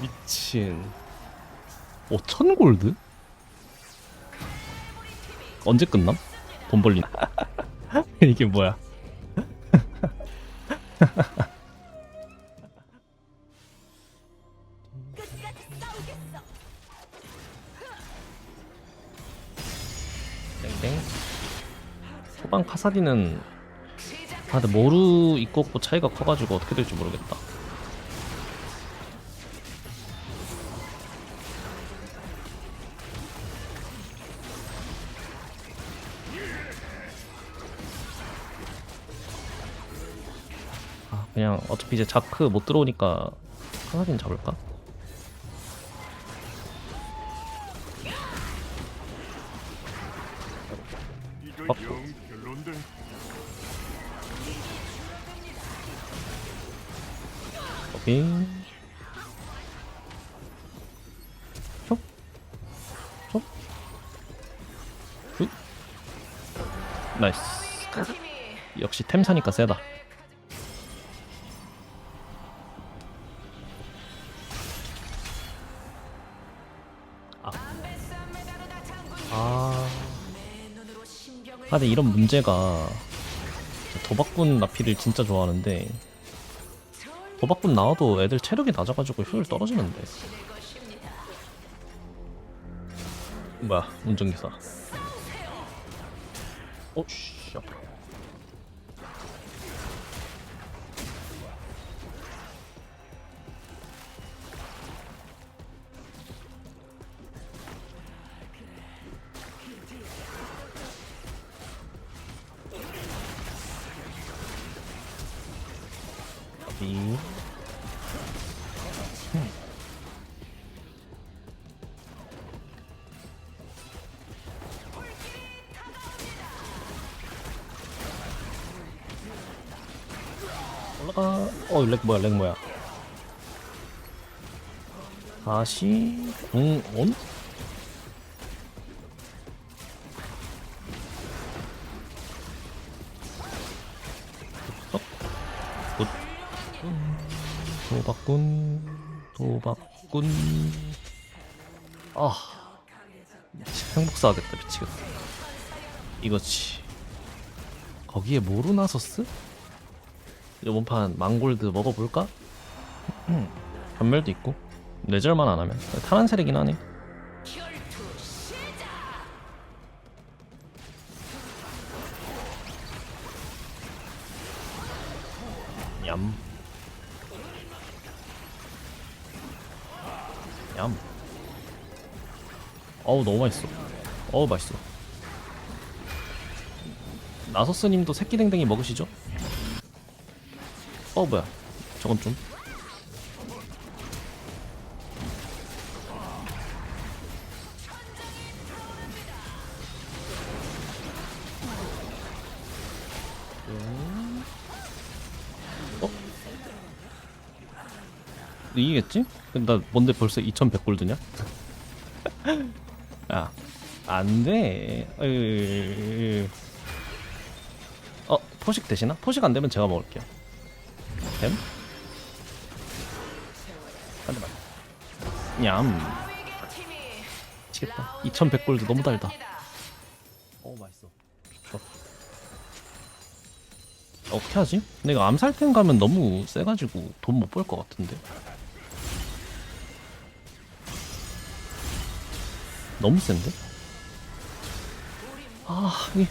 미친. 5천 골드? 언제 끝남? 돈 벌린. 이게 뭐야? 땡땡. 초반 카사디는 아 근데 모루 있고 없고 차이가 커가지고 어떻게 될지 모르겠다 그냥 어차피 이제 자크 못 들어오니까 카사딘 잡을까? 어. 쭉 나이스. 역시 템 사니까 세다 아, 근데 이런 문제가 도박꾼 나피를 진짜 좋아하는데 도박꾼 나와도 애들 체력이 낮아가지고 효율 떨어지는데. 뭐야 운전기사. 오씨 이 올라가 어 렉 뭐야 렉 뭐야? 다시 공온? 굿. 도박꾼 도박꾼 아 행복사 하겠다 미치겠다. 이거지. 거기에 모르나서스? 이번 판 망골드 먹어볼까? 전멸도 있고 뇌절만 안 하면 타란 세례긴 하네 얌 얌. 어우 너무 맛있어. 어우 맛있어. 나서스님도 새끼 댕댕이 먹으시죠? 어 뭐야? 저건 좀. 어? 이기겠지? 근데 나 뭔데 벌써 2100 골드냐? 야, 안 돼. 으... 어, 포식 되시나? 포식 안 되면 제가 먹을게요. 됨? 한 대만. 냠. 미치겠다. 2100 골드 너무 달다. 어, 맛있어. 좋아. 어떻게 하지? 이거 암살템 가면 너무 세가지고 돈 못 벌 것 같은데. 너무 센데? 아, 이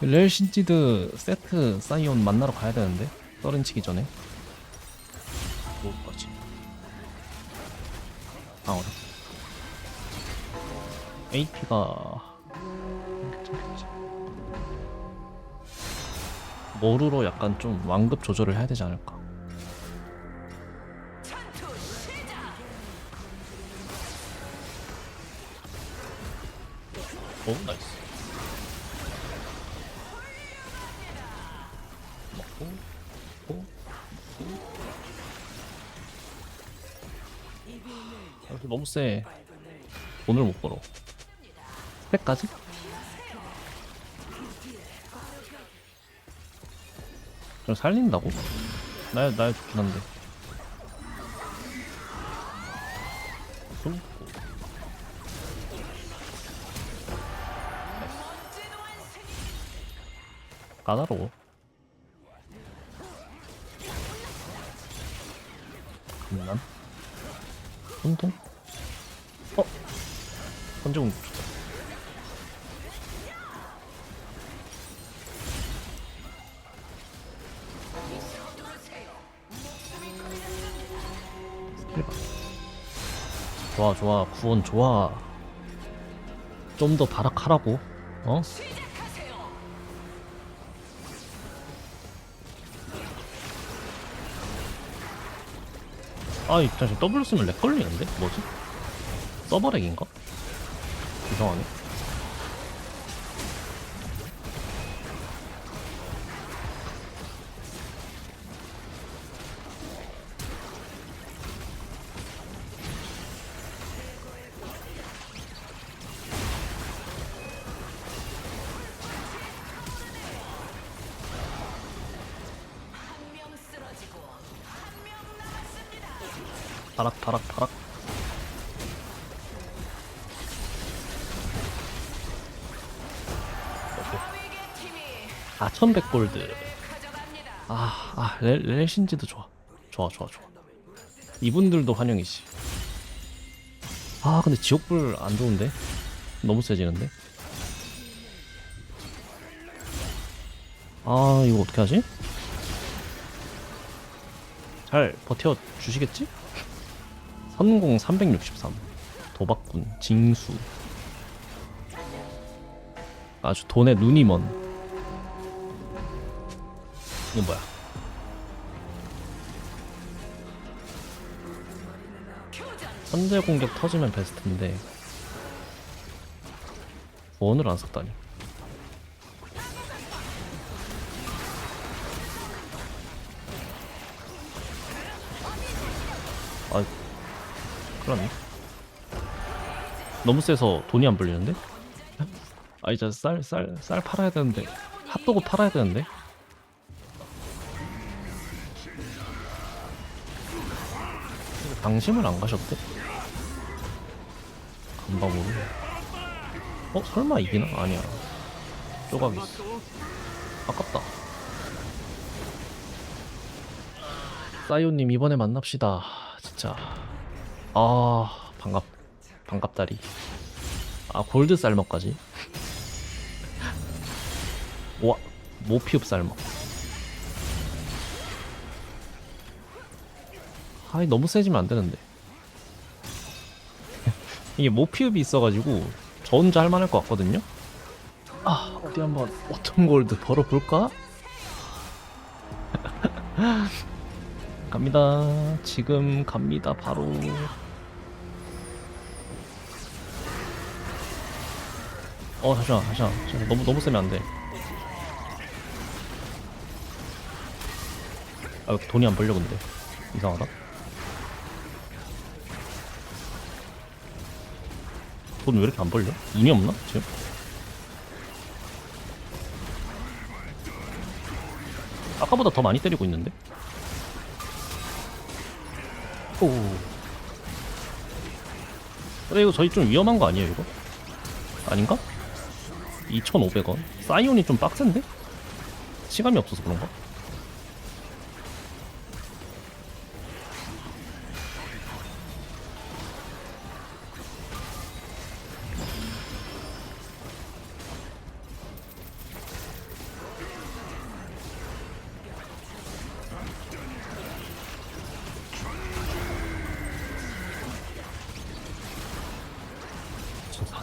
레일 신지드 세트 사이온 만나러 가야 되는데 떨인 치기 전에 아 어려 AP가 모루로 약간 좀 완급 조절을 해야 되지 않을까? 오 나이스 이렇게 너무 세 돈을 못 벌어 스펙까지? 저 살린다고? 나야 나야 좋긴 한데 숨고 까다로워 혼동 어? 선제공 좋다. 좋아 좋아 구원 좋아 좀 더 발악하라고 어? 아이 잠시 W 쓰면 렉 걸리는데? 뭐지? 서버 렉인가? 이상하네 4100골드 아, 아 레, 레신지도 좋아 좋아 좋아 좋아 이분들도 환영이지 아 근데 지옥불 안 좋은데? 너무 세지는데? 아 이거 어떻게 하지? 잘 버텨주시겠지? 30 363 도박꾼 징수 아주 돈에 눈이 먼 이건 뭐야? 선제 공격 터지면 베스트인데 원을 안 썼다니? 아 났네. 너무 세서 돈이 안 불리는데? 아 이제 쌀 쌀 쌀 팔아야 되는데 핫도그 팔아야 되는데 방심을 안 가셨대? 간밤으로? 어? 설마 이기나? 아니야. 조각 있어. 아깝다. 사이오님 이번에 만납시다. 진짜. 아 반갑 반갑다리. 아 골드 쌀먹까지? 와 모피읍 쌀먹 아이 너무 세지면 안 되는데. 이게 모피읍이 있어가지고 저 혼자 할만할 것 같거든요? 아 어디 한번 어떤 골드 벌어볼까? 갑니다. 지금 갑니다 바로. 어 잠시만 잠시만, 잠시만. 너무 너무 세면 안돼. 아 돈이 안 벌려 근데. 이상하다 돈 왜 이렇게 안 벌려? 운이 없나 지금? 아까보다 더 많이 때리고 있는데? 오. 근데 이거 저희 좀 위험한 거 아니에요 이거? 아닌가? 2,500원 사이온이 좀 빡센데? 시간이 없어서 그런가?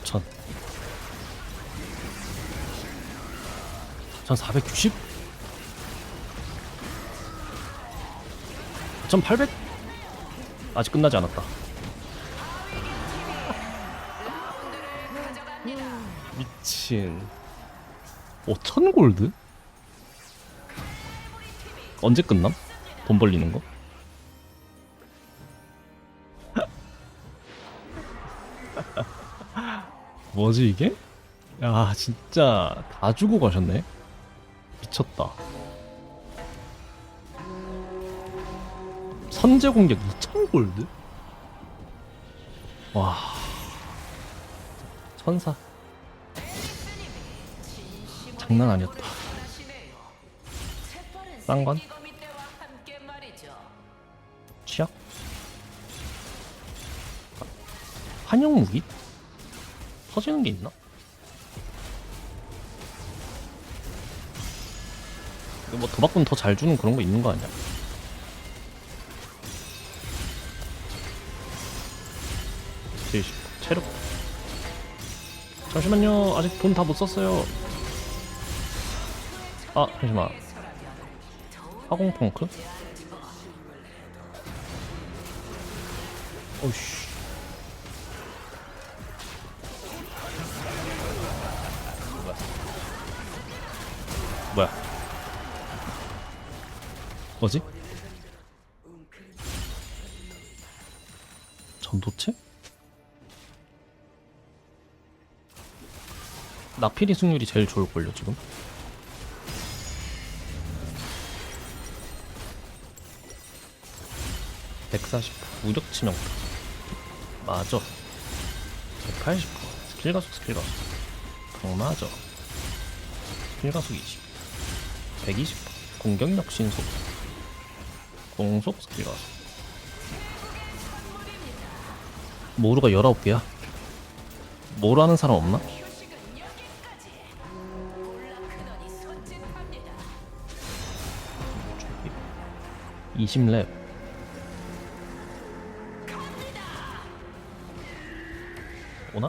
4천 4,490? 4,800? 아직 끝나지 않았다 미친 5,000 골드? 언제 끝남? 돈 벌리는 거? 뭐지 이게? 야 진짜 다 주고 가셨네. 미쳤다. 선제 공격 2,000 골드? 와. 천사. 장난 아니었다. 쌍관 취약? 한영 무기 터지는 게 있나? 이거 뭐 도박꾼 더 잘 주는 그런 거 있는 거 아니야? 제이십 체력. 잠시만요. 아직 돈 다 못 썼어요. 아 잠시만. 화공 펑크? 오씨 뭐지? 전도체? 나필이 승률이 제일 좋을걸요 지금? (140% 무력 치명. 맞아. 180% 스킬 가속 스킬 가속. 방 맞아 스킬 가속 20 120% 공격력 신속 공속 스킬 가속 모루가 19개야 모루 하는 사람 없나? 20렙 오나?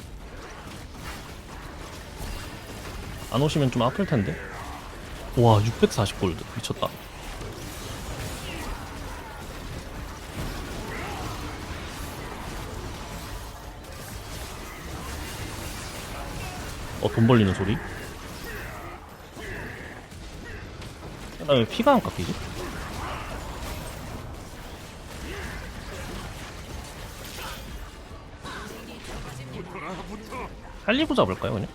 안 오시면 좀 아플 텐데. 와, 640 골드 미쳤다. 돈 벌리는 소리? 나왜 피가 안 깎이지? 살리고 잡을까요 그냥?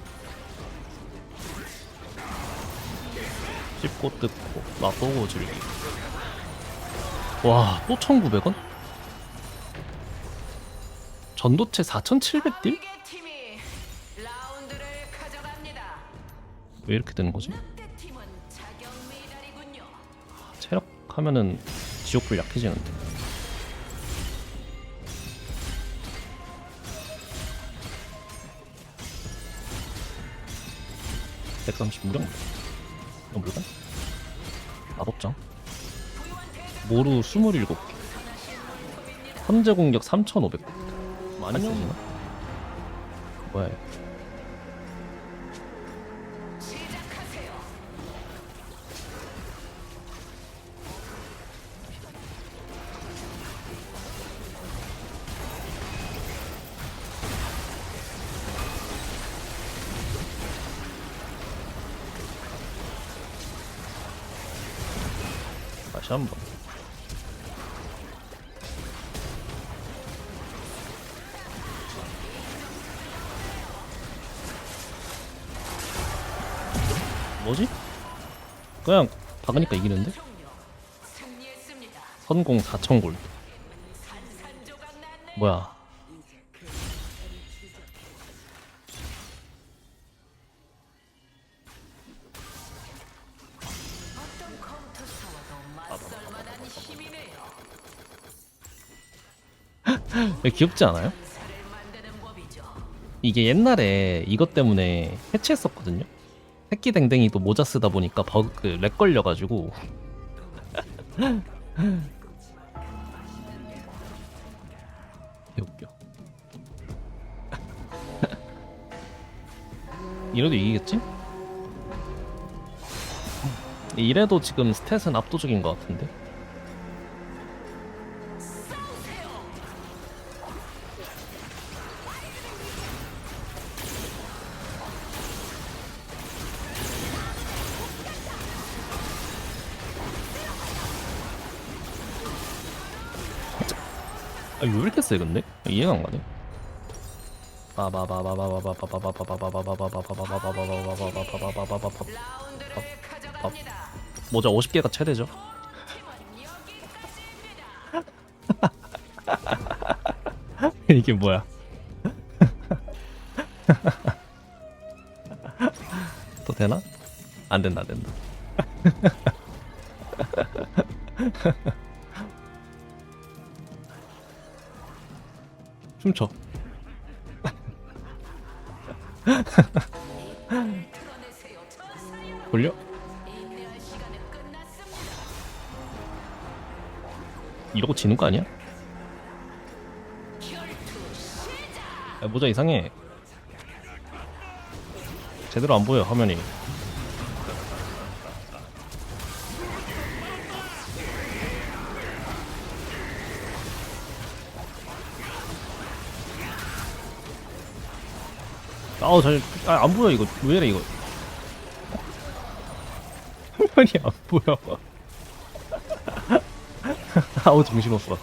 씹고 뜯고 맛보고 즐기 와또 1900원? 전도체 4700딜? 왜 이렇게 되는 거지? 미달이군요. 체력 하면은 지옥불 약해지는데 (130) 무력 이거 물건? 마법장 모루 27개 현재 공격 3500 많이 쓰시나? 뭐야 다시 한번 뭐지? 그냥 박으니까 이기는데? 선공 4천 골 산산조각 났네. 뭐야 귀엽지 않아요? 이게 옛날에 이것 때문에 해체했었거든요 새끼 댕댕이도 모자 쓰다 보니까 버그 그렉 걸려가지고 개웃겨 이래도 이기겠지? 이래도 지금 스탯은 압도적인 것 같은데 세 근데? 이해가 안 가네. 모자 50개가 최대죠. 이게 뭐야 또 되나? 안 된다 안 된다 저사요. 돌려. 이러고 지는 거 아니야? 야, 모자 이상해 제대로 안 보여 화면이 아우 잘안 보여 이거. 왜 이래 이거. 화면이 안 보여. 아우 정신없어.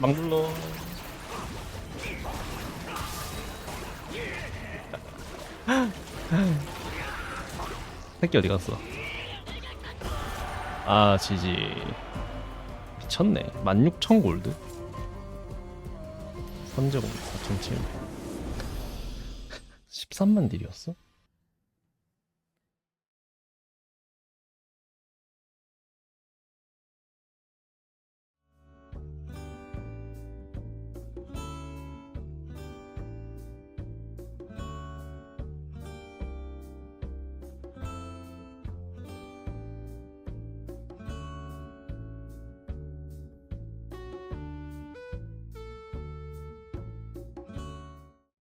막 눌러. 새끼 어디 갔어? 아 지지 미쳤네. 16,000 골드? 선제공 4,700 13만 딜이었어?